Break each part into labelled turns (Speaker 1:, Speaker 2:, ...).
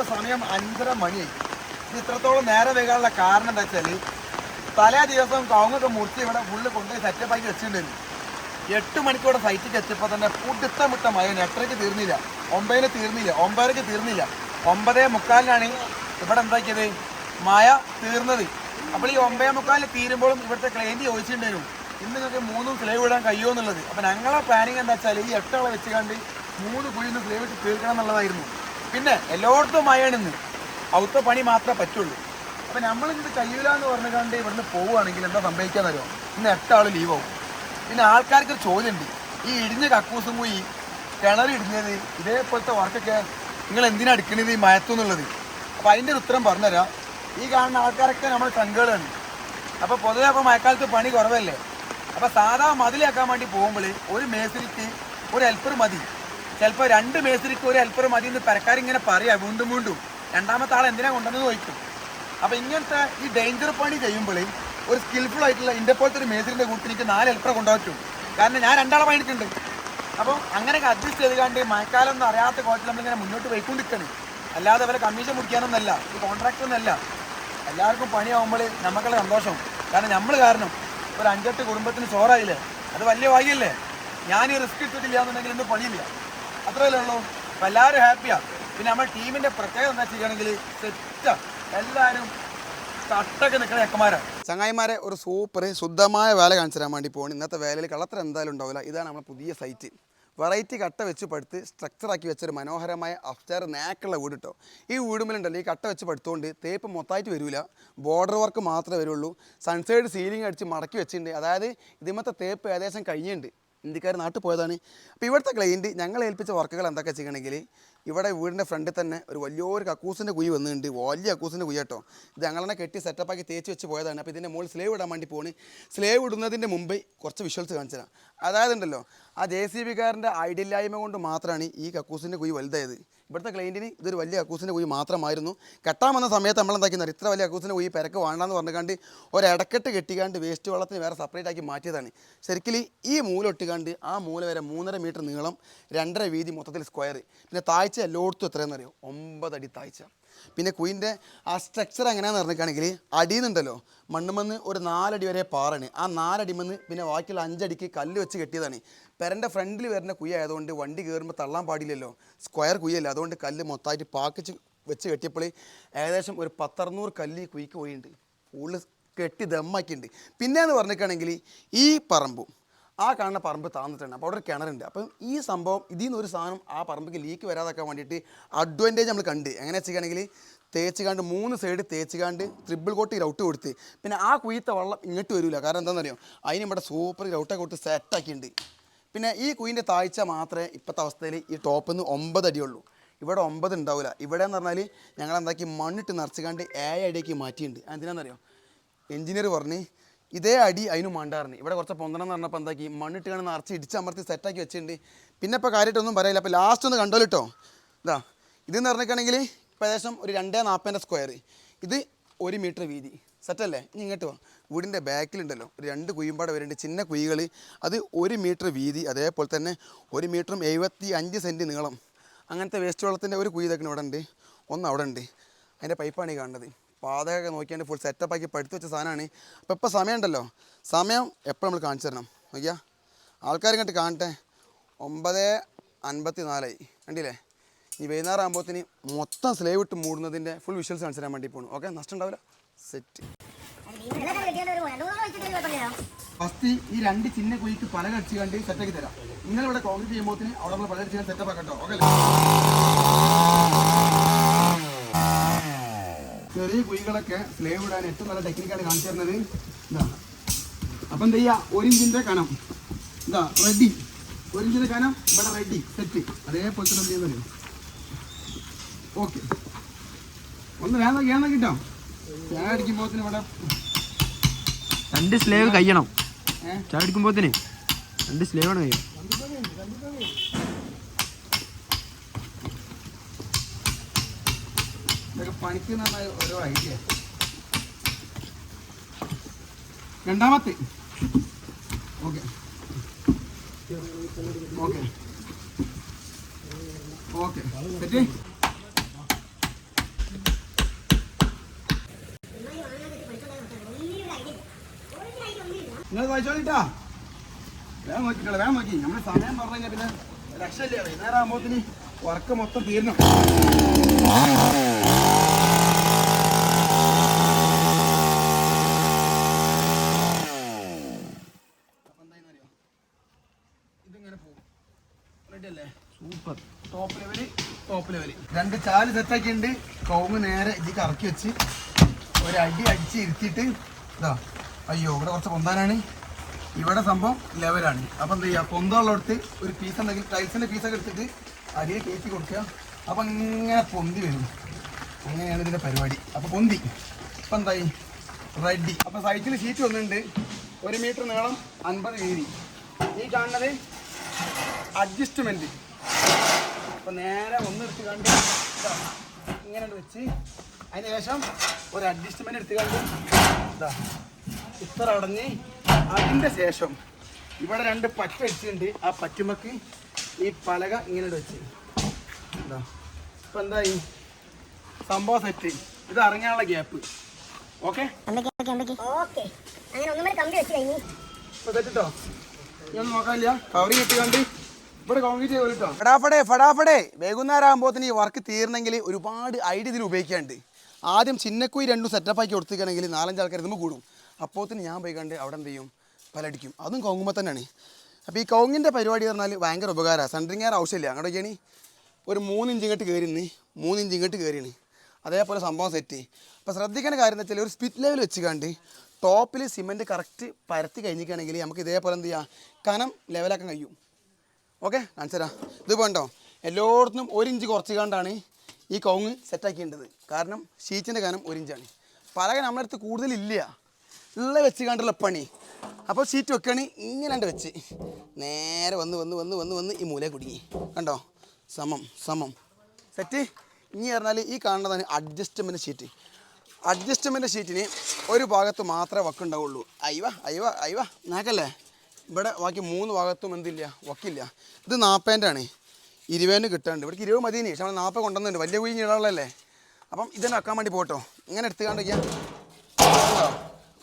Speaker 1: ഇപ്പൊ സമയം അഞ്ചര മണിയായി ഇത്രത്തോളം നേരെ വൈകാനുള്ള കാരണം എന്താ വെച്ചാൽ തലേ ദിവസം കവുങ്ങൊക്കെ മുറിച്ച് ഇവിടെ ഫുള്ള് കൊണ്ടുപോയി സെറ്റപ്പ് ആക്കി വെച്ചിട്ടുണ്ടായിരുന്നു. എട്ട് മണിക്കൂടെ സൈറ്റിൽ എത്തിയപ്പോൾ തന്നെ പുടുത്ത മുട്ട മഴയാണ് എട്ടരയ്ക്ക് തീർന്നില്ല. ഒമ്പതിന് തീർന്നില്ല. ഒമ്പതരയ്ക്ക് തീർന്നില്ല. ഒമ്പതേ മുക്കാലിനാണ് ഇവിടെ എന്താക്കിയത്? മഴ തീർന്നത്. അപ്പോൾ ഈ ഒമ്പതേ മുക്കാലിൽ തീരുമ്പോഴും ഇവിടുത്തെ ക്ലയന്റ് ചോദിച്ചിട്ടുണ്ടായിരുന്നു ഇന്ന് നിങ്ങൾക്ക് മൂന്നും സ്ലേവ് ഇടാൻ കഴിയുമോ എന്നുള്ളത്? അപ്പം ഞങ്ങളെ പ്ലാനിങ് എന്താ വെച്ചാൽ ഈ എട്ടാളെ വെച്ച് കണ്ട് മൂന്ന് കുഴിന്ന് സ്ലേവ് ഇട്ട് തീർക്കണം എന്നുള്ളതായിരുന്നു. പിന്നെ എല്ലായിടത്തും മഴയാണെന്ന് അവിടുത്തെ പണി മാത്രമേ പറ്റുള്ളൂ. അപ്പം ഇത് കഴിയില്ല എന്ന് പറഞ്ഞു കണ്ട് ഇവിടുന്ന് പോവുകയാണെങ്കിൽ എന്താ സംഭവിക്കാന്നറിയോ? ഇന്ന് എട്ടാൾ ലീവാവും പിന്നെ ആൾക്കാർക്ക് ചോദ്യമുണ്ട്. ഈ ഇടിഞ്ഞ കക്കൂസും പോയി കിണറിടിഞ്ഞത് ഇതേപോലത്തെ വർക്കൊക്കെ നിങ്ങൾ എന്തിനാണ് എടുക്കുന്നത് ഈ മയത്തുന്നുള്ളത് അപ്പോൾ അതിന്റെ ഒരു ഉത്തരം പറഞ്ഞുതരാം. ഈ കാണുന്ന ആൾക്കാരൊക്കെ നമ്മൾ സംഘകളാണ് അപ്പോൾ പൊതുവെ അപ്പോൾ മഴക്കാലത്ത് പണി കുറവല്ലേ? അപ്പോൾ സാധാ മതിലാക്കാൻ വേണ്ടി പോകുമ്പോൾ ഒരു മേസിലിക്ക് ഒരു ഹെൽപ്പർ മതി. ചിലപ്പോൾ രണ്ട് മേസ്തിരിക്ക് ഒരു ഹെൽപ്പർ മതി എന്ന് പരക്കാരിങ്ങനെ പറയാം വീണ്ടും വീണ്ടും. രണ്ടാമത്തെ ആൾ എന്തിനാ കൊണ്ടെന്ന് ചോദിക്കും. അപ്പോൾ ഇങ്ങനത്തെ ഈ ഡേഞ്ചർ പണി ചെയ്യുമ്പോൾ ഒരു സ്കിൽഫുൾ ആയിട്ടുള്ള എന്റെ പോലത്തെ ഒരു മേസ്തിരിന്റെ കൂട്ടിൽ എനിക്ക് നാല് ഹെൽപ്പറെ കൊണ്ടുപോയിട്ടു കാരണം ഞാൻ രണ്ടാളെ പണിയിട്ടുണ്ട് അപ്പോൾ അങ്ങനെയൊക്കെ അഡ്ജസ്റ്റ് ചെയ്ത് കണ്ട് മഴക്കാലം ഒന്നും അറിയാത്ത നമ്മൾ നമ്മളിങ്ങനെ മുന്നോട്ട് പോയിക്കൊണ്ടിരിക്കണം. അല്ലാതെ അവരെ കമ്മീഷൻ മുടിക്കാനൊന്നല്ല ഈ കോൺട്രാക്ടർ ഒന്നല്ല. എല്ലാവർക്കും പണിയാവുമ്പോൾ നമുക്കുള്ള സന്തോഷം. കാരണം നമ്മൾ കാരണം ഒരു അഞ്ചെട്ട് കുടുംബത്തിന് ചോറായില്ലേ? അത് വലിയ ഭാഗ്യല്ലേ? ഞാൻ റിസ്ക് എടുത്തിട്ടില്ല എന്നുണ്ടെങ്കിൽ ഇന്ന് പണിയില്ല. അത്രയല്ലേ ഉള്ളൂ. അപ്പം എല്ലാവരും ഹാപ്പിയാണ് പിന്നെ നമ്മുടെ ടീമിന്റെ പ്രത്യേകത എന്താ ചെയ്യുകയാണെങ്കിൽ സെറ്റാണ് എല്ലാവരും ചങ്ങായിമാരെ ഒരു സൂപ്പർ ശുദ്ധമായ വേല കാണിച്ചു തരാൻ വേണ്ടി പോകണം ഇന്നത്തെ വേലയിൽ കളത്ര എന്തായാലും ഉണ്ടാവില്ല. ഇതാണ് നമ്മുടെ പുതിയ സൈറ്റ് വെറൈറ്റി കട്ട വെച്ച് പടുത്ത് സ്ട്രക്ചറാക്കി വെച്ചൊരു മനോഹരമായ അഫ്റ്റർ നാക്കുള്ള വീട് കേട്ടോ ഈ വീടുമ്പിലുണ്ടല്ലോ ഈ കട്ട വെച്ച് പടുത്തുകൊണ്ട് തേപ്പ് മൊത്തമായിട്ട് വരില്ല ബോർഡർ വർക്ക് മാത്രമേ വരുള്ളൂ. സൺസൈഡ് സീലിംഗ് അടിച്ച് മടക്കി വെച്ചിട്ടുണ്ട്. അതായത് ഇതിമത്തെ തേപ്പ് ഏകദേശം കഴിഞ്ഞിട്ടുണ്ട്. ഇന്ത്യക്കാർ നാട്ടിൽ പോയതാണ്. അപ്പോൾ ഇവിടുത്തെ ക്ലയന്റ് ഞങ്ങൾ ഏൽപ്പിച്ച വർക്കുകൾ എന്തൊക്കെ ചെയ്യണമെങ്കിൽ ഇവിടെ വീടിന്റെ ഫ്രണ്ടിൽ തന്നെ ഒരു വലിയൊരു കക്കൂസിന്റെ കുഴി വന്നിട്ടുണ്ട്. വലിയ കക്കൂസിന്റെ കുഴി കേട്ടോ ഇത് ഞങ്ങളെ കെട്ടി സെറ്റപ്പാക്കി തേച്ച് വെച്ച് പോയതാണ്. അപ്പോൾ ഇതിന്റെ മുകളിൽ സ്ലേവ് ഇടാൻ വേണ്ടി പോണ്. സ്ലേവ് ഇടുന്നതിന്റെ മുമ്പേ കുറച്ച് വിഷ്വൽസ് കാണിച്ചു തരാം. അതായത് ഉണ്ടല്ലോ ആ ജെ സി ബിക്കാരന്റെ ഐഡിയല്ലായ്മ കൊണ്ട് മാത്രമാണ് ഈ കക്കൂസിന്റെ കുഴി വലുതായത്. ഇവിടുത്തെ ക്ലയന്റിന് ഇതൊരു വലിയ കക്കൂസിന്റെ കുഴി മാത്രമായിരുന്നു. കെട്ടാൻ വന്ന സമയത്ത് നമ്മൾ എന്താക്കിയെന്ന് ഇത്ര വലിയ കക്കൂസിന്റെ കുഴി പെരക്ക് വേണ്ടാന്ന് പറഞ്ഞുകൊണ്ട് ഒരു ഇടക്കെട്ട് കെട്ടിക്കാണ്ട് വേസ്റ്റ് വെള്ളത്തിന് വേറെ സെപ്പറേറ്റ് ആക്കി മാറ്റിയതാണ്. ശരിക്കും ഈ മൂല ഒട്ടിക്കാണ്ട് ആ മൂല വരെ മൂന്നര മീറ്റർ നീളം രണ്ടര വീതി മൊത്തത്തിൽ സ്ക്വയർ പിന്നെ താഴ്ച എല്ലായിടത്തും എത്രയെന്ന് അറിയോ അടി താഴ്ച. പിന്നെ കുയിന്റെ ആ സ്ട്രക്ചർ എങ്ങനെയാണെന്ന് പറഞ്ഞിട്ടാണെങ്കിൽ അടിയിൽ നിന്നുണ്ടല്ലോ മണ്ണുമെന്ന് ഒരു നാലടി വരെ പാറാണ് ആ നാലടിമെന്ന് പിന്നെ ബാക്കിയുള്ള അഞ്ചടിക്ക് കല്ല് വെച്ച് കെട്ടിയതാണ്. പെരന്റെ ഫ്രണ്ടിൽ വരുന്ന കുയ്യ ആയതുകൊണ്ട് വണ്ടി കയറുമ്പോൾ തള്ളാൻ പാടില്ലല്ലോ. സ്ക്വയർ കുയ്യല്ല അതുകൊണ്ട് കല്ല് മൊത്തമായിട്ട് പാക്കിച്ച് വെച്ച് കെട്ടിയപ്പോൾ ഏകദേശം ഒരു പത്തറുന്നൂറ് കല്ല് കുയ്ക്ക് പോയിട്ടുണ്ട്. ഫുള്ള് കെട്ടി ദമ്മാക്കിയിട്ടുണ്ട്. പിന്നെയെന്ന് പറഞ്ഞിട്ടാണെങ്കിൽ ഈ പറമ്പും ആ കാണുന്ന പറമ്പ് താന്നിട്ടുണ്ട്. അപ്പോൾ അവിടെ ഒരു കിണറുണ്ട്. അപ്പം ഈ സംഭവം ഇതിൽ നിന്ന് ഒരു സാധനം ആ പറമ്പിക്ക് ലീക്ക് വരാതാക്കാൻ വേണ്ടിയിട്ട് അഡ്വാന്റേജ് നമ്മൾ കണ്ട്. എങ്ങനെ വെച്ചിട്ടാണെങ്കിൽ തേച്ച് കാണ്ട് മൂന്ന് സൈഡ് തേച്ച് കാണ്ട് ട്രിപ്പിൾ കോട്ട് റൗട്ട് കൊടുത്ത്. പിന്നെ ആ കുയ്യത്തെ വെള്ളം ഇങ്ങോട്ട് വരില്ല കാരണം എന്താണെന്നറിയോ അതിന് ഇവിടെ സൂപ്പർ റൗട്ടൊക്കെ കൊടുത്ത് സെറ്റാക്കിയിട്ടുണ്ട് പിന്നെ ഈ കുയിന്റെ താഴ്ച മാത്രമേ ഇപ്പോഴത്തെ അവസ്ഥയിൽ ഈ ടോപ്പിൽ നിന്ന് ഒമ്പത് അടിയുള്ളൂ ഇവിടെ ഒമ്പത് ഉണ്ടാവില്ല ഇവിടെ എന്ന് പറഞ്ഞാൽ ഞങ്ങൾ എന്താക്കി മണ്ണിട്ട് നിറച്ചുകാണ്ട് ഏഴ് അടിയേക്ക് മാറ്റിയിട്ടുണ്ട്. എന്തിനാണെന്നറിയോ എഞ്ചിനീയർ പറഞ്ഞ് ഇതേ അടി അതിന് മണ്ടായിരുന്നു ഇവിടെ കുറച്ച് പൊന്തണം എന്ന് പറഞ്ഞപ്പോൾ എന്താക്കി? മണ്ണിട്ട് കാണുന്ന നിറച്ച് ഇടിച്ചമർത്തി സെറ്റാക്കി വെച്ചിട്ടുണ്ട്. പിന്നെ ഇപ്പോൾ കാര്യമായിട്ടൊന്നും പറയില്ല. അപ്പോൾ ലാസ്റ്റ് ഒന്ന് കണ്ടോ കേട്ടോ ഇതാ ഇതെന്ന് പറഞ്ഞിട്ടാണെങ്കിൽ ഇപ്പോൾ ഏകദേശം ഒരു രണ്ടേ നാൽപ്പതിന്റെ സ്ക്വയർ ഇത് ഒരു മീറ്റർ വീതി. സെറ്റല്ലേ ഇനി ഇങ്ങോട്ട് വാ. വീടിന്റെ ബാക്കിലുണ്ടല്ലോ. ഒരു രണ്ട് കുയ്യുമ്പാട് വരുന്നുണ്ട് ചിന്ന കുഴികൾ അത് ഒരു മീറ്റർ വീതി. അതേപോലെ തന്നെ ഒരു മീറ്ററും എഴുപത്തി അഞ്ച് സെന്റ് നീളം. അങ്ങനത്തെ വേസ്റ്റ് വെള്ളത്തിന്റെ ഒരു കുയ്യതൊക്കെ ഇവിടെ ഉണ്ട് ഒന്ന് അവിടെ ഉണ്ട് അതിന്റെ പൈപ്പാണ് ഈ കാണുന്നത്. പാതകമൊക്കെ നോക്കിയാണ്ട് ഫുൾ സെറ്റപ്പ് ആക്കി പഠിത്തു വെച്ച സാധനമാണ്. അപ്പോൾ ഇപ്പോൾ സമയമുണ്ടല്ലോ. സമയം എപ്പോൾ നമ്മൾ കാണിച്ചു തരണം. നോക്കിയാ? ആൾക്കാർ ഇങ്ങോട്ട് കാണട്ടെ. ഒമ്പത് അൻപത്തി നാലായി കണ്ടില്ലേ? ഈ വൈകുന്നേരം ആകുമ്പോഴത്തേന് മൊത്തം സ്ലേവ് ഇട്ട് മൂടുന്നതിന്റെ ഫുൾ വിഷ്വൽസ് കാണിച്ചു തരാൻ വേണ്ടി പോകണം ഓക്കെ? നഷ്ടം ഉണ്ടാവില്ല. സെറ്റ് ഫസ്റ്റ് ഈ രണ്ട് ചിന്ന കുഴിക്ക് പല കടിച്ച് കണ്ട് സെറ്റാക്കി തരാം. നിങ്ങൾ ഇവിടെ കോൺക്രീറ്റ് ചെയ്യുമ്പോൾ അവിടെ നമ്മൾ പല കടിച്ച് സെറ്റപ്പ് ആക്കട്ടോ. ഓക്കെ ചെറിയ കുഴികളൊക്കെ സ്ലേവ് ഇടാൻ ഏറ്റവും നല്ല ടെക്നിക്കാണ് കാണിച്ചു തരുന്നത്. ഇതാണ് അപ്പം എന്ത് ചെയ്യുക ഒരു ഇഞ്ചിന്റെ കനം. ഇതാ റെഡി ഒരു ഇഞ്ചിന്റെ കനം ഇവിടെ റെഡി സെറ്റ് അതേപോലെ തന്നെ എന്ത് ചെയ്യുന്നത് ഓക്കെ ഒന്ന് വേണം കേണ കിട്ടാം. ഞാൻ അടിക്കുമ്പോഴത്തേന് ഇവിടെ
Speaker 2: രണ്ട് സ്ലേവ് കഴിയണം ചായ അടിക്കുമ്പോത്തിന് രണ്ട് സ്ലേവാണ് ആണ്
Speaker 1: ഇതൊക്കെ പണിക്ക് ഓരോ ഐഡിയ രണ്ടാമത്തെ. ഓക്കെ ഓക്കെ ഓക്കെ സെറ്റ് നിങ്ങൾ വായിച്ചോളിട്ടാ വേഗം നോക്കിക്കോളെ വേഗം നോക്കി. നമ്മൾ സമയം പറഞ്ഞു കഴിഞ്ഞാൽ പിന്നെ രക്ഷയില്ല. വൈകുന്നേരം ആകുമ്പോഴത്തിന് വർക്ക് മൊത്തം തീരണം ഇതിങ്ങനെ പോകും ready
Speaker 2: super.
Speaker 1: Top level top level രണ്ട് ചാൽ സെറ്റാക്കി ഉണ്ട് കൗങ്ങ് നേരെ ഇത് കറക്കി വെച്ച് ഒരു അടി അടിച്ച് ഇരുത്തിയിട്ട് ഇതാ അയ്യോ ഇവിടെ കുറച്ച് പൊന്താനാണ്. ഇവിടെ സംഭവം ലെവലാണ് അപ്പം എന്താ ചെയ്യുക പൊന്തമുള്ളടത്ത് ഒരു പീസ് ഉണ്ടെങ്കിൽ ടൈൽസിന്റെ പീസൊക്കെ എടുത്തിട്ട് അടിയിൽ കയറ്റി കൊടുക്കുക. അപ്പം ഇങ്ങനെ പൊന്തി വരും. അങ്ങനെയാണ് ഇതിന്റെ പരിപാടി. അപ്പോൾ പൊന്തി. ഇപ്പം എന്തായി? റെഡി അപ്പോൾ സൈറ്റിൽ ഷീറ്റ് വന്നിട്ടുണ്ട്. ഒരു മീറ്റർ നീളം അൻപത് വീതി. ഈ കാണുന്നത് അഡ്ജസ്റ്റ്മെന്റ് അപ്പം നേരെ ഒന്ന് എടുത്ത് കണ്ട് ഇങ്ങനെ വെച്ച്. അതിന് ശേഷം ഒരു അഡ്ജസ്റ്റ്മെന്റ് എടുത്ത് കണ്ട് ഇതാ. ഇത്ര അടഞ്ഞ് അതിന്റെ ശേഷം ഇവിടെ രണ്ട് പറ്റ വെച്ചിട്ടുണ്ട് ആ പറ്റുമക്ക് ഈ പലക ഇങ്ങനെ വെച്ച്. ഇപ്പൊ എന്തായി? സംഭവം സെറ്റ് ഇത് ഇറങ്ങാനുള്ള ഗ്യാപ്പ് ഓക്കെ ഫടാഫടേ ഫടാഫടേ. വൈകുന്നേരം ഈ വർക്ക് തീർന്നെങ്കിൽ ഒരുപാട് ഐഡിയ ഇതിൽ ഉപയോഗിക്കാണ്ട് ആദ്യം ചിന്നക്കുയി രണ്ടും സെറ്റപ്പ് ആക്കി കൊടുത്തിരിക്കണമെങ്കിൽ നാലഞ്ച് ആൾക്കാർ ഇതുമ്പോൾ കൂടും. അപ്പോഴത്തേന് ഞാൻ പോയി കണ്ട് അവിടെ എന്ത് ചെയ്യും പലടിക്കും. അതും കൗങ്ങുമ്പോൾ തന്നെയാണ്. അപ്പോൾ ഈ കൗങ്ങിന്റെ പരിപാടി പറഞ്ഞാൽ ഭയങ്കര ഉപകാരമാണ് സെൻട്രിങ് ആവശ്യമില്ല. അങ്ങോട്ട് ചെയ്യണി ഒരു മൂന്നിഞ്ച് ഇങ്ങോട്ട് കയറിന്ന് നീ ഇഞ്ച് ഇങ്ങോട്ട് കയറിയാണ് അതേപോലെ സംഭവം സെറ്റ് അപ്പോൾ ശ്രദ്ധിക്കേണ്ട കാര്യം എന്ന് വെച്ചാൽ ഒരു സ്പിറ്റ് ലെവൽ വെച്ച് കണ്ട് ടോപ്പിൽ സിമെന്റ് കറക്റ്റ് പരത്തി കഴിഞ്ഞിരിക്കുകയാണെങ്കിൽ നമുക്ക് ഇതേപോലെ എന്ത് ചെയ്യാം? കനം ലെവലാക്കാൻ കഴിയും. ഓക്കെ കാണിച്ചരാ ഇത് വേണ്ടോ എല്ലായിടത്തും ഒരു ഇഞ്ച് കുറച്ച് കണ്ടാണ് ഈ കൗങ്ങ് സെറ്റാക്കിയേണ്ടത് കാരണം ഷീറ്റിന്റെ കനം ഒരു ഇഞ്ചാണ് പലക നമ്മുടെ അടുത്ത് കൂടുതലില്ല ഉള്ള വെച്ച് കണ്ടുള്ള പണി. അപ്പോൾ ഷീറ്റ് വെക്കണി ഇങ്ങനെ വെച്ച്. നേരെ വന്ന് വന്ന് വന്ന് വന്ന് വന്ന് ഈ മൂല കുടുങ്ങി. കണ്ടോ? സമം സമം. സെറ്റ് ഇനി പറഞ്ഞാൽ ഈ കാണുന്നതാണ് അഡ്ജസ്റ്റ്മെന്റ് ഷീറ്റ് അഡ്ജസ്റ്റ്മെന്റ് ഷീറ്റിന് ഒരു ഭാഗത്ത് മാത്രമേ വക്കുണ്ടാവുള്ളൂ അയവ അയവ അയവ നാക്കല്ലേ ഇവിടെ ബാക്കി മൂന്ന് ഭാഗത്തും എന്തില്ല? വക്കില്ല. ഇത് നാൽപ്പതിന്റെ ആണ്. ഇരുപതിന് കിട്ടാണ്ട് ഇവിടേക്ക് ഇരുപത് മതി പക്ഷെ നമ്മൾ നാൽപ്പത് കൊണ്ടുവന്നുണ്ട് വലിയ കുഴി ഇടാനുള്ളതല്ലേ? അപ്പം ഇതന്നെ വെക്കാൻ വേണ്ടി പോട്ടോ. ഇങ്ങനെ എടുത്ത് കണ്ടിരിക്കാം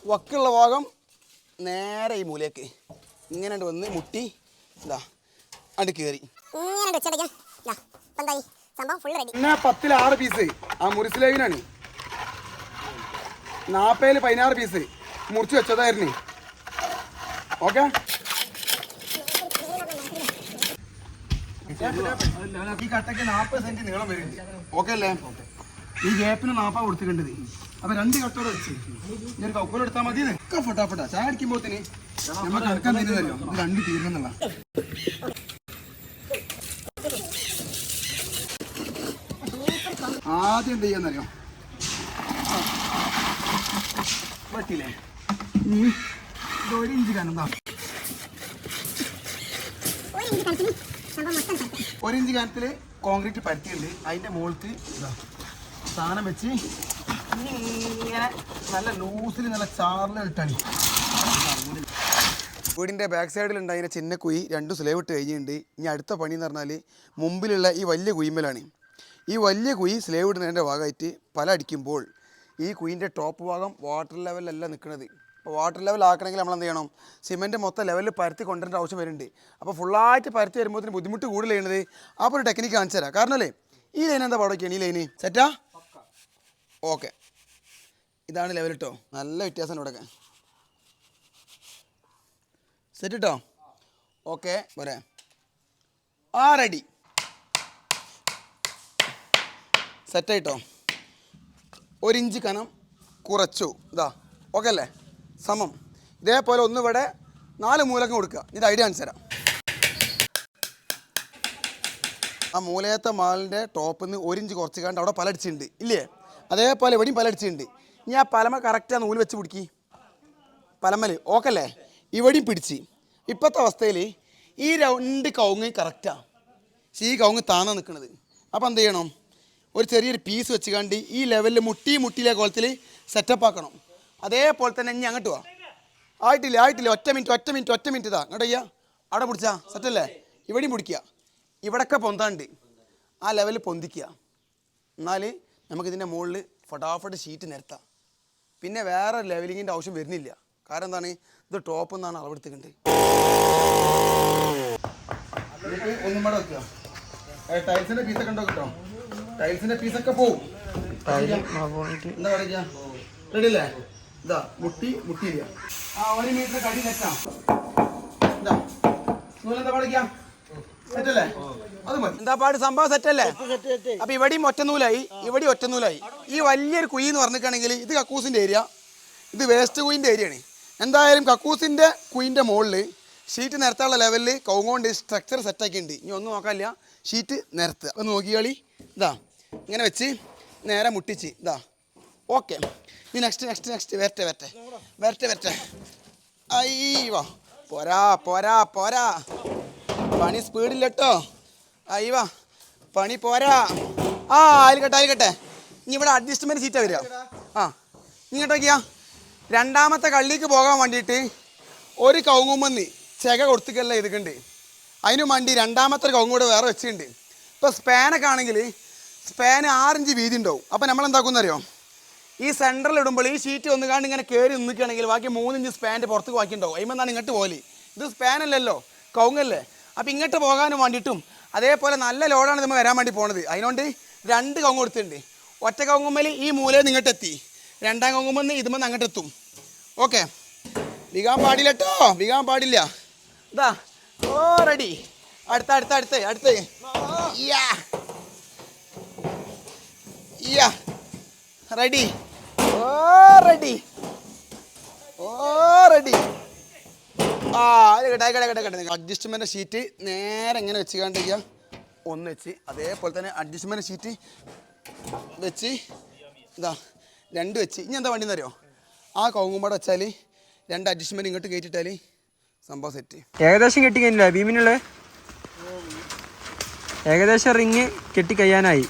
Speaker 1: വക്കുള്ള ഭാഗം നേരെ ഈ മൂലയ്ക്ക്. ഇങ്ങനെ വന്ന് മുട്ടി ഇതാ അണ്ട് കയറി പത്തിൽ ആറ് പീസ് ആ മുറിസിലേവിനാണ് നാപ്പതിൽ പതിനാറ് പീസ് മുറിച്ച് വെച്ചതായിരുന്നു. ഓക്കെ? ഈ കട്ടയ്ക്ക് നാൽപ്പത് സെന്റ് നീളം വരുന്നുണ്ട് ഓക്കെ അല്ലേ? ഈ ഗ്യാപ്പിന് നാപ്പാ കൊടുത്തിട്ടുണ്ട്. അപ്പൊ രണ്ട് കട്ടോടെ വെച്ച്. ഞാൻ കൗക്കോൽ എടുത്താൽ മതി ഒക്കെ ഫട്ടാഫട്ടാ ചായ അടിക്കുമ്പോത്തിന് നമുക്ക് എടുക്കാൻ തരുന്നതല്ലോ. ഇത് രണ്ട് തീരുന്നുള്ള ആദ്യം എന്ത് ചെയ്യാന്നറിയോ? പറ്റില്ലേ? ഇനി ഇത് ഒരു ഇഞ്ച് കനം ദാ.
Speaker 3: ഒരു ഇഞ്ച്
Speaker 1: കോൺക്രീറ്റ് പരത്തിയുണ്ട് അതിന്റെ മുകൾക്ക് ഇതാ സാധനം വെച്ച് ഇങ്ങനെ നല്ല ലൂസിൽ നല്ല ചാറിലിട്ടാണ് വീടിന്റെ ബാക്ക് സൈഡിലുണ്ടായ അതിന്റെ ചിന്ന കുഴി രണ്ട് സ്ലേവ് ഇട്ട് കഴിഞ്ഞിട്ടുണ്ട്. ഇനി അടുത്ത പണി എന്ന് പറഞ്ഞാൽ മുമ്പിലുള്ള ഈ വലിയ കുയിമ്മലാണ് ഈ വലിയ കുഴി സ്ലേവ് ഇടുന്നതിന്റെ ഭാഗമായിട്ട് പല അടിക്കുമ്പോൾ ഈ കുയിന്റെ ടോപ്പ് ഭാഗം വാട്ടർ ലെവലല്ല നിൽക്കുന്നത് അപ്പോൾ വാട്ടർ ലെവൽ ആക്കണമെങ്കിൽ നമ്മൾ എന്ത് ചെയ്യണം? സിമെന്റ് മൊത്തം ലെവലിൽ പരത്തി കൊണ്ടുവരേണ്ട ആവശ്യം വരുന്നുണ്ട്. അപ്പോൾ ഫുള്ളായിട്ട് പരത്തി വരുമ്പോൾ ബുദ്ധിമുട്ട് കൂടുതൽ ചെയ്യുന്നത് അപ്പോൾ ഒരു ടെക്നിക്ക് കാണിച്ചു തരാം. കാരണം അല്ലേ? ഈ ലൈൻ എന്താ പാടൊക്കെയാണ് ഈ ലൈന് സെറ്റാ ഓക്കെ ഇതാണ് ലെവൽ കേട്ടോ നല്ല വ്യത്യാസം ഇവിടെയൊക്കെ സെറ്റ് കേട്ടോ ഓക്കെ പോരെ. ആ റെഡി സെറ്റായിട്ടോ? ഒരിഞ്ച് കനം കുറച്ചു. ഇതാ ഓക്കെ അല്ലേ? സമം. ഇതേപോലെ ഒന്ന് ഇവിടെ നാല് മൂലക്കം കൊടുക്കുക. ഇത് ഐഡിയ കാണിച്ചു തരാം. ആ മൂലയത്തെ മാലിന്റെ ടോപ്പിൽ നിന്ന് ഒരിഞ്ച് കുറച്ച് കണ്ട് അവിടെ പലടിച്ചിട്ടുണ്ട് ഇല്ലേ? അതേപോലെ ഇവിടെയും പലടിച്ചിട്ടുണ്ട് ഇനി ആ പലമ കറക്റ്റാ നൂൽ വെച്ച് പിടിക്കി. പലമൽ ഓക്കെ അല്ലേ? ഇവിടെയും പിടിച്ച്. ഇപ്പോഴത്തെ അവസ്ഥയിൽ ഈ രണ്ട് കവുങ്ങ് കറക്റ്റാണ് ഈ കവുങ്ങ് താന്നാണ് നിൽക്കുന്നത് അപ്പോൾ എന്ത് ചെയ്യണം? ഒരു ചെറിയൊരു പീസ് വെച്ച് കണ്ട് ഈ ലെവലിൽ മുട്ടി മുട്ടിയിലെ കോലത്തിൽ സെറ്റപ്പ് ആക്കണം. അതേപോലെ തന്നെ ഇനി അങ്ങോട്ട് വാ. ആയിട്ടില്ല ആയിട്ടില്ല. ഒറ്റ മിനിറ്റ് ഒറ്റ മിനിറ്റ് ഒറ്റ മിനിറ്റ് ഇതാ. അങ്ങോട്ട് ചെയ്യാ അവിടെ പിടിച്ചാ. സെറ്റല്ലേ ഇവിടെയും പിടിക്കുക. ഇവിടൊക്കെ പൊന്താണ്ട്. ആ ലെവലിൽ പൊന്തിക്കുക. എന്നാൽ നമുക്കിതിന്റെ മുകളിൽ ഫടാഫട് ഷീറ്റ് നിരത്താം. പിന്നെ വേറെ ലെവലിങ്ങിന്റെ ആവശ്യം വരുന്നില്ല. കാരണം എന്താണ്? ഇത് ടോപ്പ് എന്നാണ് അളവെടുത്തിട്ടുണ്ട്
Speaker 4: ഒന്നും കൂടെ വെക്കുക. ടൈൽസിന്റെ പീസൊക്കെ ഉണ്ടോ കിട്ടോ? ടൈൽസിന്റെ പീസൊക്കെ എന്താ പറയുക റെഡി അല്ലേ ഇതാ മുട്ടി മുട്ടിയില്ല ആ ഒരു മീറ്റർ കടി തെറ്റാ. ഇതാ. നൂലെന്താ പഠിക്കാം
Speaker 1: എന്താ പാട്? സംഭവം സെറ്റല്ലേ? അപ്പൊ ഇവിടെയും ഒറ്റനൂലായി ഇവിടെയും ഒറ്റനൂലായി ഈ വലിയൊരു കുഴി എന്ന് പറഞ്ഞിട്ടാണെങ്കിൽ ഇത് കക്കൂസിന്റെ ഏരിയ. ഇത് വേസ്റ്റ് കുയിന്റെ ഏരിയ ആണ് എന്തായാലും കക്കൂസിന്റെ കുയിന്റെ മുകളിൽ ഷീറ്റ് നിരത്താനുള്ള ലെവലിൽ കൗങ്ങോണ്ട് സ്ട്രക്ചർ സെറ്റാക്കിയിട്ടുണ്ട് ഇനി ഒന്നും നോക്കാനില്ല. ഷീറ്റ് നിരത്തുക. ഒന്ന് നോക്കിയാളി. ഇതാ. ഇങ്ങനെ വെച്ച് നേരെ മുട്ടിച്ച് ഇതാ. ഓക്കെ ഇനി നെക്സ്റ്റ് നെക്സ്റ്റ് നെക്സ്റ്റ് വരട്ടെ വരട്ടെ. വരട്ടെ വരട്ടെ. അയ്യോ. പോരാ പോരാ പോരാ. പണി സ്പീഡില്ല കേട്ടോ അയ്യോ. പണി പോരാ. ആ ആയിക്കട്ടെ ആയിക്കട്ടെ. ഇനി ഇവിടെ അഡ്ജസ്റ്റ്മെന്റ് സീറ്റാണ് വരിക. ആ. ഇങ്ങോട്ട് നോക്കിയാ രണ്ടാമത്തെ കള്ളിക്ക് പോകാൻ വേണ്ടിയിട്ട് ഒരു കൗങ്ങുമ്പന്നി ചെക കൊടുത്തിക്കല്ല ഇതുക്കുണ്ട് അതിനു വേണ്ടി രണ്ടാമത്തെ കൂടെ വേറെ വെച്ചിട്ടുണ്ട്. ഇപ്പോൾ സ്പാനൊക്കെ ആണെങ്കിൽ സ്പാന് ആറിഞ്ച് വീതി ഉണ്ടാവും. അപ്പോൾ നമ്മൾ എന്താക്കുന്നറിയോ ഈ സെന്ററിൽ ഇടുമ്പോൾ ഈ ഷീറ്റ് ഒന്ന് കാണ്ട് ഇങ്ങനെ കയറി നിൽക്കുകയാണെങ്കിൽ ബാക്കി മൂന്നിഞ്ച് സ്പാന്റെ പുറത്ത് പുറത്തേക്ക് ബാക്കിയുണ്ടാവും. അതിമെന്നാണ് ഇങ്ങോട്ട് പോലെ ഇത് സ്പാൻ അല്ലല്ലോ കൗങ്ങല്ലേ അപ്പോൾ ഇങ്ങോട്ട് പോകാനും വേണ്ടിയിട്ടും അതേപോലെ നല്ല ലോഡാണ് നമ്മൾ വരാൻ വേണ്ടി പോണത്. അതിനോണ്ട് രണ്ട് കൗങ്ങ് കൊടുത്തിട്ടുണ്ട്. ഒറ്റ കൗങ്ങുമ്മൽ ഈ മൂലയിൽ നിന്ന് ഇങ്ങോട്ട് എത്തി. രണ്ടാം കൗങ്ങുമെന്ന് ഇതുമെന്ന് അങ്ങോട്ട് എത്തും. ഓക്കെ. വികാൻ പാടില്ല കേട്ടോ വികാൻ പാടില്ല. ഇതാ. ഓ റെഡി അടുത്ത അടുത്ത അടുത്ത് അടുത്ത്. യാ യാ റെഡി ഓ റെഡി ഓ റെഡി ആ അഡ്ജസ്റ്റ്മെന്റ് ഷീറ്റ് നേരെ എങ്ങനെ വെച്ച് കണ്ടിരിക്കുക ഒന്ന് വെച്ച് അതേപോലെ തന്നെ അഡ്ജസ്റ്റ്മെന്റ് ഷീറ്റ് വെച്ച് ഇതാ രണ്ട് വെച്ച്. ഇനി എന്താ വണ്ടി എന്നറിയോ ആ കവുങ്ങുമ്പാടെ വെച്ചാൽ രണ്ട് അഡ്ജസ്റ്റ്മെന്റ് ഇങ്ങോട്ട് കയറ്റിട്ടാൽ സംഭവം സെറ്റ്
Speaker 2: ഏകദേശം കെട്ടി കഴിഞ്ഞില്ല ഭീമിനുള്ള? ഏകദേശം റിങ് കെട്ടി കഴിയാനായി.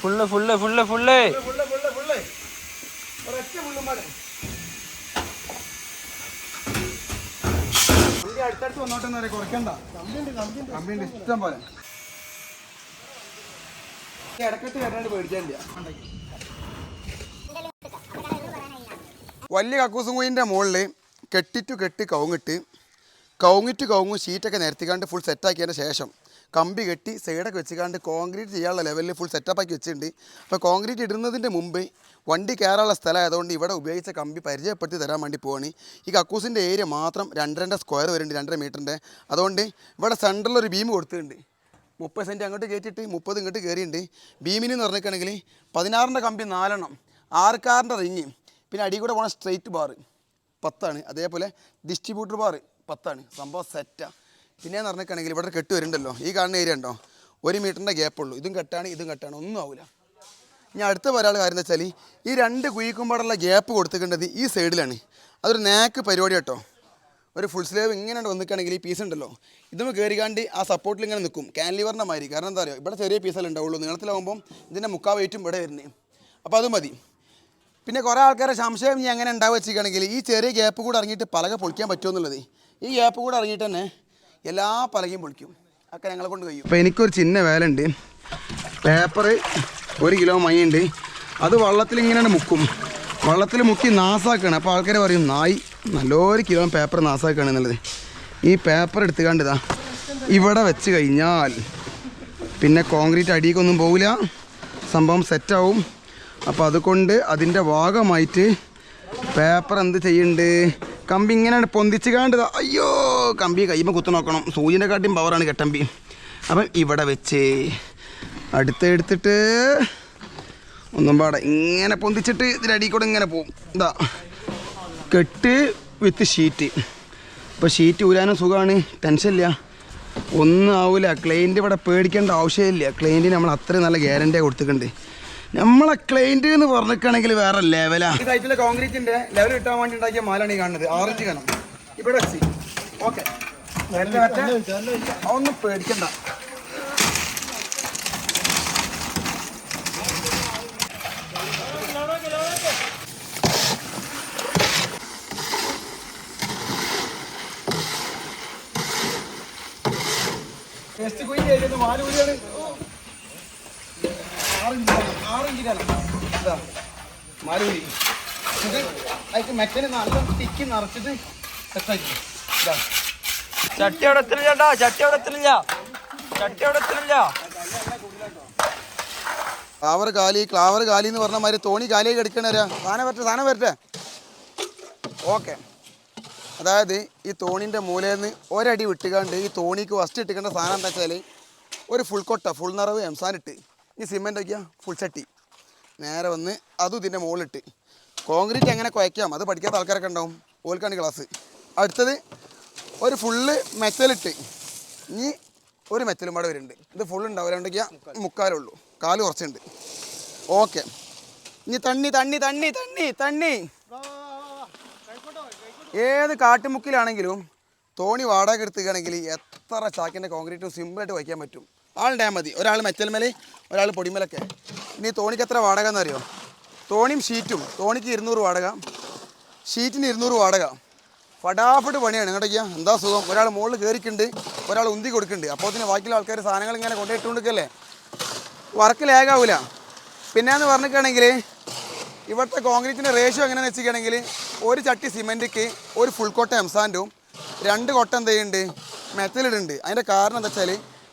Speaker 2: Full full full full.
Speaker 4: അടുത്തടുത്ത് ഫുള്ള് ഫുള്ള് ഒരൊറ്റ ഫുള്ളുമ്പാടെ വണ്ടി അടുത്തടുത്ത് വന്നോട്ടെന്ന് പറയാം. കുറയ്ക്കണ്ട. കമ്പിയുണ്ട് ഇഷ്ടം പോലെ. ഇടക്കെട്ട് കയറ്റാണ്ട് പേടിക്കാനില്ല
Speaker 1: വലിയ കക്കൂസും കുയിന്റെ മുകളിൽ കെട്ടിറ്റു കെട്ടി കവുങ്ങിട്ട് കവുങ്ങിറ്റ് കോങ്ങ് ഷീറ്റൊക്കെ നിരത്തിക്കാണ്ട് ഫുൾ സെറ്റാക്കിയതിന് ശേഷം കമ്പി കെട്ടി സൈഡൊക്കെ വെച്ചിക്കാണ്ട് കോൺക്രീറ്റ് ചെയ്യാനുള്ള ലെവലിൽ ഫുൾ സെറ്റപ്പാക്കി വെച്ചിട്ടുണ്ട്. അപ്പോൾ കോൺക്രീറ്റ് ഇടുന്നതിന്റെ മുമ്പ് വണ്ടി കയറാനുള്ള സ്ഥലമായതുകൊണ്ട് ഇവിടെ ഉപയോഗിച്ച കമ്പി പരിചയപ്പെടുത്തി തരാൻ വേണ്ടി പോവാണ്. ഈ കക്കൂസിന്റെ ഏരിയ മാത്രം രണ്ട് രണ്ട് സ്ക്വയർ വരുന്നുണ്ട് രണ്ടര മീറ്ററിന്റെ അതുകൊണ്ട് ഇവിടെ സെന്ററിൽ ഒരു ബീം കൊടുത്തിട്ടുണ്ട്. മുപ്പത് സെന്റ് അങ്ങോട്ട് കയറ്റിയിട്ട് മുപ്പത് ഇങ്ങോട്ട് കയറിയിട്ടുണ്ട് ബീമിന് എന്ന് പറഞ്ഞിട്ടുണ്ടെങ്കിൽ പതിനാറിന്റെ കമ്പി നാലെണ്ണം ആർക്കാറിന്റെ റിങ് പിന്നെ അടി കൂടെ പോണ സ്ട്രെയിറ്റ് ബാറ് പത്താണ്. അതേപോലെ ഡിസ്ട്രിബ്യൂട്ടർ ബാർ പത്താണ്. സംഭവം സെറ്റാണ് പിന്നെ എന്ന് പറഞ്ഞിട്ടുണ്ടെങ്കിൽ ഇവിടെ കെട്ട് വരുന്നുണ്ടല്ലോ. ഈ കാണുന്ന ഏരിയ ഉണ്ടോ? ഒരു മീറ്ററിന്റെ ഗ്യാപ്പുള്ളൂ ഇതും കെട്ടാണ് ഇതും കെട്ടാണ്. ഒന്നും ആവില്ല ഇനി അടുത്ത ഒരാൾ കാര്യം വെച്ചാൽ ഈ രണ്ട് കുഴിക്കുമ്പോഴുള്ള ഗ്യാപ്പ് കൊടുത്തിക്കേണ്ടത് ഈ സൈഡിലാണ് അതൊരു നാക്ക് പരിപാടി കേട്ടോ. ഒരു ഫുൾ സ്ലേവ് ഇങ്ങനെ വന്നിക്കുകയാണെങ്കിൽ ഈ പീസ് ഉണ്ടല്ലോ. ഇതും കയറിക്കാണ്ട് ആ സപ്പോർട്ടിൽ ഇങ്ങനെ നിൽക്കും. ക്യാൻലിവറിന്റെ മാതിരി. കാരണം എന്താ പറയുക ഇവിടെ ചെറിയ പീസല്ലേ ഉണ്ടാവുള്ളൂ. നീളത്തിലാകുമ്പം ഇതിന്റെ മുക്കാ വെയിറ്റും ഇവിടെ വരുന്നത് അപ്പോൾ അത് മതി. പിന്നെ കുറേ ആൾക്കാരെ സംശയം ഞാൻ എങ്ങനെ ഉണ്ടാവുക വെച്ചിരിക്കുകയാണെങ്കിൽ ഈ ചെറിയ ഗ്യാപ്പ് കൂടെ ഇറങ്ങിയിട്ട് പലക പൊളിക്കാൻ പറ്റുമോ എന്നുള്ളത്. ഈ ഗ്യാപ്പ് കൂടെ ഇറങ്ങിയിട്ട് തന്നെ എല്ലാ പലകയും പൊളിക്കും. ഒക്കെ ഞങ്ങളെ കൊണ്ട് കഴിയും. അപ്പോൾ എനിക്കൊരു ചിന്ന വേല ഉണ്ട് പേപ്പർ ഒരു കിലോ മൈയുണ്ട്. അത് വള്ളത്തിൽ ഇങ്ങനെ മുക്കും. വള്ളത്തിൽ മുക്കി നാസാക്കുകയാണ് അപ്പോൾ ആൾക്കാർ പറയും നായി നല്ലൊരു കിലോ പേപ്പർ നാസാക്കുകയാണ് എന്നുള്ളത്. ഈ പേപ്പർ എടുത്തുകാണ്ട് ഇതാ ഇവിടെ വെച്ച് കഴിഞ്ഞാൽ പിന്നെ കോൺക്രീറ്റ് അടിയിക്കൊന്നും പോവില്ല. സംഭവം സെറ്റാവും. അപ്പോൾ അതുകൊണ്ട് അതിന്റെ ഭാഗമായിട്ട് പേപ്പർ എന്ത് ചെയ്യുന്നുണ്ട്? കമ്പി ഇങ്ങനെ പൊന്തിച്ച് കാണ്ട് ദാ അയ്യോ കമ്പി കൈമ കുത്തു നോക്കണം. സൂചിന്റെ കാട്ടിയും പവറാണ് കെട്ടമ്പി അപ്പം ഇവിടെ വെച്ച് അടുത്ത് എടുത്തിട്ട് ഒന്നും പാടെ. ഇങ്ങനെ പൊന്തിച്ചിട്ട് ഇതിന്റെ കൂടെ ഇങ്ങനെ പോവും. ഇതാ കെട്ട് വിത്ത് ഷീറ്റ് ഇപ്പോൾ ഷീറ്റ് ഊരാനും സുഖമാണ് ടെൻഷനില്ല ഒന്നും ആവില്ല ക്ലൈന്റ് ഇവിടെ പേടിക്കേണ്ട ആവശ്യമില്ല. ക്ലൈന്റിന് നമ്മൾ അത്രയും നല്ല ഗ്യാരന്റിയാണ് കൊടുത്തിട്ടുണ്ട്. നമ്മളെ ക്ലൈന്റ് എന്ന് പറഞ്ഞിട്ടാണെങ്കിൽ വേറെ ലെവലാ
Speaker 5: ഈ സൈറ്റിലെ കോൺക്രീറ്റിന്റെ ലെവൽ കിട്ടാൻ വേണ്ടി ഉണ്ടാക്കിയ മാലാണ് ഈ കാണുന്നത്. ആറഞ്ച് കണം. ഇവിടെ വെച്ച്. ഓക്കെ ഒന്നും പേടിക്കണ്ട. ടെസ്റ്റ് കുയി കഴിഞ്ഞിട്ട് നാല് ഇത് അതിക്ക് മെറ്റന് നല്ല തിക്കി നിറച്ചിട്ട് സെറ്റാക്കി
Speaker 2: ചട്ടി അവിടെ എത്തുന്നില്ല ചട്ടി അവിടെ എത്തില്ല ചട്ടി അവിടെ എത്തില്ല
Speaker 1: ക്ലാവർ കാലി ക്ലാവർ കാലി എന്ന് പറഞ്ഞ മാതിരി തോണി കാലി എടുക്കണരാ സാധനം വരട്ടെ സാധനം വരട്ടെ. ഓക്കെ. അതായത് ഈ തോണിന്റെ മൂലയിൽ നിന്ന് ഒരടി വിട്ടുകാണ്ട് ഈ തോണിക്ക് ഫസ്റ്റ് ഇട്ടിക്കേണ്ട സാധനം എന്താ വെച്ചാൽ ഒരു ഫുൾ കൊട്ട ഫുൾ നിറവ് എംസാനിട്ട് ഈ സിമെന്റ് ഒക്കെയാ ഫുൾ ചട്ടി നേരെ വന്ന് അതും ഇതിന്റെ മുകളിലിട്ട്. കോൺക്രീറ്റ് എങ്ങനെ കുഴയ്ക്കാം? അത് പഠിക്കാത്ത ആൾക്കാരൊക്കെ ഉണ്ടാവും. ഓൽക്കാണ് ക്ലാസ് അടുത്തത് ഒരു ഫുള്ള് മെറ്റലിട്ട്. ഇനി ഒരു മെറ്റലും പാടെ വരുന്നുണ്ട്. ഇത് ഫുൾ ഉണ്ടാവില്ല ഉണ്ടെങ്കിൽ മുക്കാലുള്ളൂ കാൽ കുറച്ചുണ്ട്. ഓക്കെ ഇനി തണ്ണി തണ്ണി തണ്ണി തണ്ണി തണ്ണി. ഏത് കാട്ടുമുക്കിലാണെങ്കിലും തോണി വാടക എടുത്തുകയാണെങ്കിൽ എത്ര ചാക്കിന്റെ കോൺക്രീറ്റും സിമ്പിളായിട്ട് വയ്ക്കാൻ പറ്റും. ആളുണ്ടായാൽ മതി. ഒരാൾ മെറ്റൽമേൽ ഒരാൾ പൊടിമലൊക്കെ. ഇനി തോണിക്ക് എത്ര വാടക എന്നറിയോ? തോണിയും ഷീറ്റും. തോണിക്ക് ഇരുന്നൂറ് വാടക. ഷീറ്റിന് ഇരുന്നൂറ് വാടക. ഫടാഫട്ട് പണിയാണ്. ഇങ്ങോട്ടേക്ക് എന്താ സുഖം? ഒരാൾ മുകളിൽ കയറിക്കുന്നുണ്ട് ഒരാൾ ഉന്തി കൊടുക്കുന്നുണ്ട് അപ്പോൾ തന്നെ ബാക്കിയുള്ള ആൾക്കാർ സാധനങ്ങൾ ഇങ്ങനെ കൊണ്ടുപോയിട്ടുകൊണ്ടിരിക്കല്ലേ വർക്ക് ലാഗാവില്ല പിന്നെന്ന് പറഞ്ഞിട്ടാണെങ്കിൽ ഇവിടുത്തെ കോൺക്രീറ്റിന്റെ റേഷ്യോ എങ്ങനെയാണെന്ന് വെച്ചിട്ടുണ്ടെങ്കിൽ ഒരു ചട്ടി സിമെന്റിക്ക് ഒരു ഫുൾ കോട്ട എംസാൻഡും രണ്ട് കൊട്ട എന്ത് ചെയ്യുന്നുണ്ട് മെത്തലിടുന്നുണ്ട് അതിന്റെ കാരണം എന്താ വെച്ചാൽ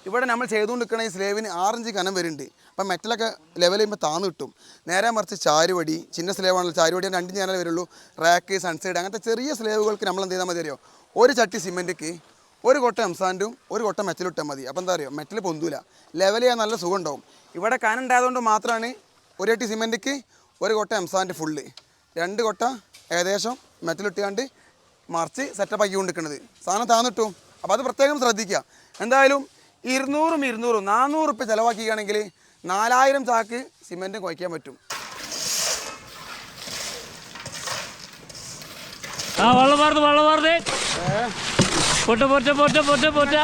Speaker 1: ഇവിടെ നമ്മൾ ചെയ്തുകൊണ്ടിരിക്കുന്ന ഈ സ്ലേവിന് ആറഞ്ച് കനം വരുന്നുണ്ട്. അപ്പം മെറ്റലൊക്കെ ലെവൽ ചെയ്യുമ്പോൾ താന്ന് കിട്ടും. നേരെ മറിച്ച് ചാരുവടി ചിന്ന സ്ലേവാണല്ലോ ചാരുവടി രണ്ട് ചാനൽ വരുള്ളൂ. റാക്ക് സൺസൈഡ് അങ്ങനത്തെ ചെറിയ സ്ലേവുകൾക്ക് നമ്മൾ എന്ത് ചെയ്താൽ മതി അറിയോ? ഒരു ചട്ടി സിമെന്റിക്ക് ഒരു കൊട്ട എംസാൻഡും ഒരു കൊട്ട മെറ്റൽ ഇട്ടാൽ മതി. അപ്പം എന്താ പറയുക മെറ്റൽ പൊന്തൂല. ലെവൽ ചെയ്യാൻ നല്ല സുഖം ഉണ്ടാവും ഇവിടെ കനം ഉണ്ടായതുകൊണ്ട് മാത്രമാണ് ഒരു ചട്ടി സിമെന്റിക്ക് ഒരു കൊട്ട എംസാൻഡ് ഫുള്ള് രണ്ട് കൊട്ട ഏകദേശം മെറ്റൽ ഇട്ടുകൊണ്ട് മറിച്ച് സെറ്റപ്പ് ആക്കി കൊണ്ടിരിക്കുന്നത് സാധനം താന്നിട്ടും അപ്പോൾ അത് പ്രത്യേകം ശ്രദ്ധിക്കുക. എന്തായാലും ഇരുന്നൂറും ഇരുന്നൂറും നാനൂറ് ഉറുപ്പ്യ ചിലവാക്കിയാണെങ്കിൽ നാലായിരം ചാക്ക് സിമെന്റും കുഴയ്ക്കാൻ പറ്റും
Speaker 6: ആ വെള്ളം മാറുന്നു വെള്ളം മാറുന്നേ പൊട്ട പൊട്ട പൊട്ട പൊട്ട പൊട്ട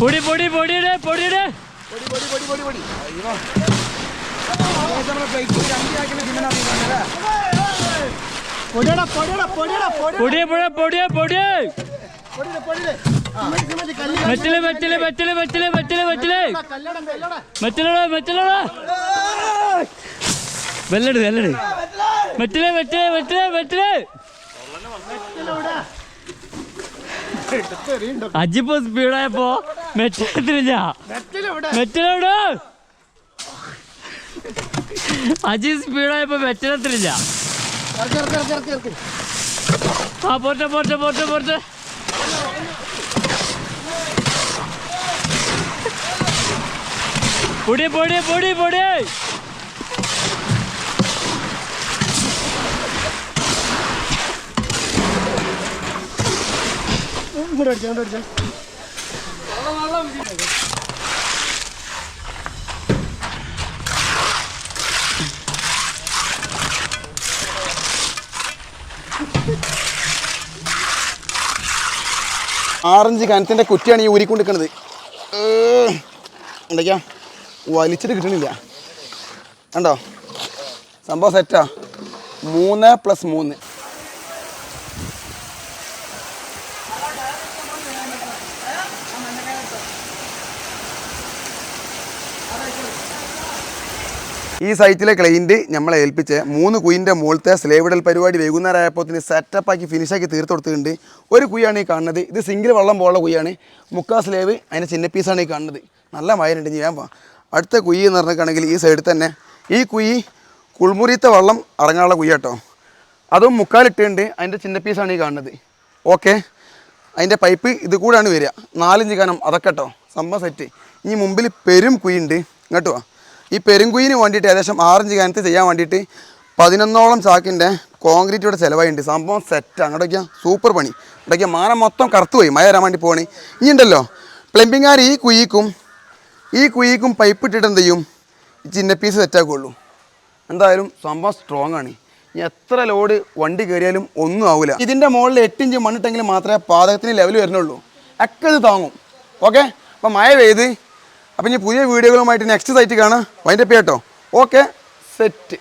Speaker 6: പൊടി പൊടി പൊടിയുടെ പൊടിയുടെ
Speaker 5: പൊടിയടാ പൊടിയടാ പൊടിയടാ പൊടി
Speaker 6: പൊടിയെ പൊടിയെ പൊടിയെ പൊടിയെ
Speaker 5: പൊടിയിലെ പൊടിയിലെ
Speaker 6: metal metal metal metal metal metal. മെറ്റലടാ മെറ്റലടാ. വെല്ലട് വെല്ലട്. Metal metal metal metal. അജിപ്പോ സ്പീഡായപ്പോ മെറ്റലെത്തില്ല മെറ്റലോട് അജി സ്പീഡായപ്പോ മെറ്റലെത്തില്ല ആ പോട്ടെ പോട്ടെ പോട്ടെ പോട്ടെ. പൊടി പൊടി പൊടി പൊടി.
Speaker 1: ആറഞ്ച് കനത്തിന്റെ കുറ്റിയാണ് ഈ ഊരിക്കൊണ്ടിരിക്കുന്നത് എന്തൊക്കെയാ? വലിച്ചിട്ട് കിട്ടണില്ല. കണ്ടോ? സംഭവം സെറ്റാ മൂന്ന് പ്ലസ് മൂന്ന്. ഈ സൈറ്റിലെ ക്ലൈന്റ് നമ്മളെ ഏൽപ്പിച്ച് മൂന്ന് കുയിന്റെ മുകളിലത്തെ സ്ലേവിടൽ പരിപാടി വൈകുന്നേരം ആയപ്പോത്തിന് സെറ്റപ്പാക്കി ഫിനിഷാക്കി തീർത്ത് കൊടുത്തിട്ടുണ്ട്. ഒരു കുയ്യാണ് ഈ കാണുന്നത്. ഇത് സിംഗിൾ വള്ളം പോലുള്ള കുയ്യാണ്. മുക്കാ സ്ലേവ് അതിന്റെ ചിന്ന പീസാണ് ഈ കാണുന്നത്. നല്ല മയനുണ്ട് ഞാൻ അടുത്ത കുയി എന്ന് പറഞ്ഞിട്ടാണെങ്കിൽ ഈ സൈഡിൽ തന്നെ. ഈ കുയി കുൾമുറിയത്തെ വെള്ളം ഇറങ്ങാനുള്ള കുയ്യാട്ടോ. അതും മുക്കാലിട്ടുണ്ട് അതിന്റെ ചിന്ന പീസാണ് ഈ കാണുന്നത്. ഓക്കെ അതിന്റെ പൈപ്പ് ഇത് കൂടെയാണ് വരിക. നാലഞ്ച് കനം. അതൊക്കെ കേട്ടോ സംഭവം സെറ്റ് ഇനി മുമ്പിൽ പെരും കുയ്യുണ്ട് ഇങ്ങോട്ട് വാ. ഈ പെരും കുയിന് വേണ്ടിയിട്ട് ഏകദേശം ആറഞ്ച് കനത്ത് ചെയ്യാൻ വേണ്ടിയിട്ട് പതിനൊന്നോളം ചാക്കിന്റെ കോൺക്രീറ്റ് ഇവിടെ ചിലവായിട്ടുണ്ട് സംഭവം സെറ്റ് അങ്ങോട്ടേക്കാ സൂപ്പർ പണി. ഇടയ്ക്ക് മാനം മൊത്തം കറുത്തു പോയി. മഴ വരാൻ വേണ്ടി പോകണേ ഇനി ഉണ്ടല്ലോ. പ്ലംബിങ്ങാർ ഈ കുയ്യിക്കും ഈ കുഴിക്കും പൈപ്പ് ഇട്ടിട്ട് എന്ത് ചെയ്യും? ചിന്ന പീസ് സെറ്റാക്കുള്ളൂ എന്തായാലും സംഭവം സ്ട്രോങ് ആണ്. ഇനി എത്ര ലോഡ് വണ്ടി കയറിയാലും ഒന്നും ആവില്ല ഇതിന്റെ മുകളിൽ എട്ട് ഇഞ്ച് മണ്ണിട്ടെങ്കിൽ മാത്രമേ പാതകത്തിന് ലെവൽ വരുന്നുള്ളൂ. ഒക്കെ ഇത് താങ്ങും. ഓക്കെ അപ്പോൾ മഴ പെയ്ത്. അപ്പം ഇനി പുതിയ വീഡിയോകളുമായിട്ട് നെക്സ്റ്റ് സൈറ്റ് കാണാം. വൈൻഡപ്പ് ചെയ്യട്ടോ ഓക്കെ സെറ്റ്